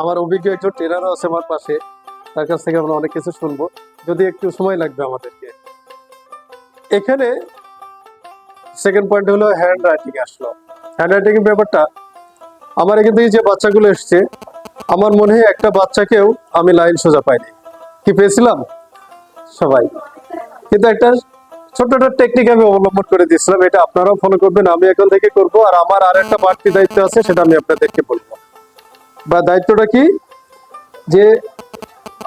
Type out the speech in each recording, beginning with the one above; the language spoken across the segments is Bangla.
আমার অভিজ্ঞ একজন ট্রেনারও আছে আমার পাশে। তার কাছ থেকে আমরা অনেক কিছু শুনব। যদি একটু সময় লাগবে আমাদেরকে। এখানে সেকেন্ড পয়েন্ট হলো হ্যান্ড রাইটিং আসলো। হ্যান্ড রাইটিং ব্যাপারটা, আমার এখান থেকে যে বাচ্চাগুলো এসছে, আমার মনে হয় একটা বাচ্চাকেও আমি লাইন সোজা পাইনি। কি পেয়েছিলাম? সবাই। কিন্তু একটা ছোট্ট একটা টেকনিক আমি অবলম্বন করে দিয়েছিলাম। এটা আপনারাও ফলো করবেন, আমি এখন থেকে করব। আর আমার আর একটা বাড়তি দায়িত্ব আছে, সেটা আমি আপনাদেরকে বলব। বা দায়িত্বটা কি? যে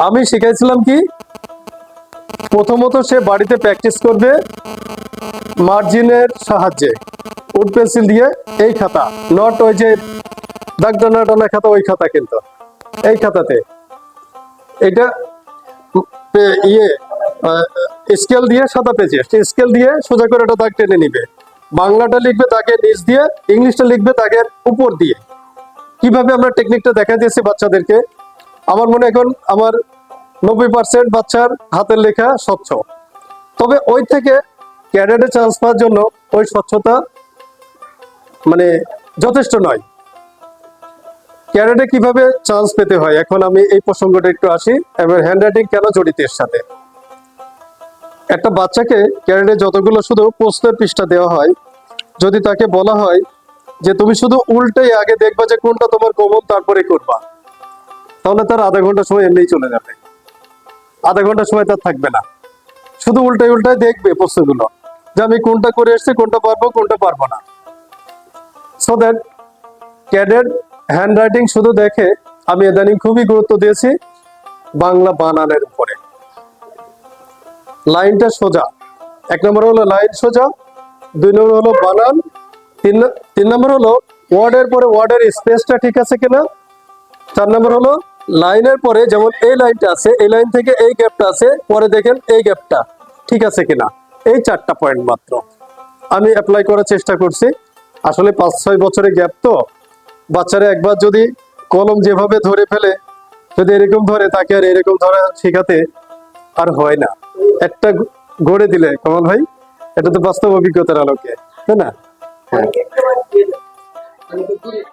আমি শিখাইছিলাম কি? প্রথমত সে বাড়িতে প্র্যাকটিস করবে মার্জিনের সাহায্যে। উড পেন্সিল দিয়ে এই খাতা নট ওই যে দাগ টানা টানা খাতা, ওই খাতা কিন্তু, এই খাতাতে। এটা ইয়ে স্কেল দিয়ে সাদা পেজে স্কেল দিয়ে সোজা করে একটা দাগ টেনে নিবে। বাংলাটা লিখবে দাগের নিচ দিয়ে, ইংলিশটা লিখবে দাগের উপর দিয়ে। কীভাবে আমরা টেকনিকটা দেখা দিয়েছি বাচ্চাদেরকে? আমার মনে এখন আমার নব্বই পার্সেন্ট বাচ্চার হাতের লেখা স্বচ্ছ। তবে ওই থেকে ক্যাডেটে চান্স পাওয়ার জন্য ওই স্বচ্ছতা মানে যথেষ্ট নয়। ক্যাডেটে কীভাবে চান্স পেতে হয়? এখন আমি এই প্রসঙ্গটা একটু আসি এবং হ্যান্ডরাইটিং কেন জড়িত এর সাথে? একটা বাচ্চাকে ক্যাডেটে যতগুলো শুধু প্রশ্নের পৃষ্ঠা দেওয়া হয়, যদি তাকে বলা হয় যে তুমি শুধু উল্টেই আগে দেখবা যে কোনটা তোমার কমন, তারপরে করবা। তাহলে তার আধা ঘণ্টা সময় এমনিই চলে যাবে। আধা ঘণ্টা সময় তার থাকবে না। শুধু উল্টাই উল্টাই দেখবে প্রশ্নগুলো, যে আমি কোনটা করে এসেছি, কোনটা পারব কোনটা পারব না। So that cadet handwriting শুধু দেখে আমি ইদানিং খুবই গুরুত্ব দিয়েছি বাংলা বানানের উপরে। লাইনটা সোজা। এক নম্বর হলো লাইন সোজা, দুই নম্বর হলো বানান তিন তিন নম্বর হলো ওয়ার্ডের পরে ওয়ার্ডের স্পেসটা ঠিক আছে কিনা? চার নম্বর হলো লাইনের পরে যেমন এই লাইনটা আছে, এই লাইন থেকে এই গ্যাপটা আছে, পরে দেখেন এই গ্যাপটা ঠিক আছে কিনা? এই চারটা পয়েন্ট মাত্র। আমি অ্যাপ্লাই করার চেষ্টা করছি। আসলে পাঁচ, ছয় বছরের গ্যাপ তো। বাচ্চারা একবার যদি কলম যেভাবে ধরে ফেলে, যদি এরকম ধরে, তাকে আর এরকম ধরা শেখাতে আর হয় না। একটা গড়ে দিলে, কমল ভাই, এটা তো বাস্তব অভিজ্ঞতার আলোকে, তাই না? Thank you.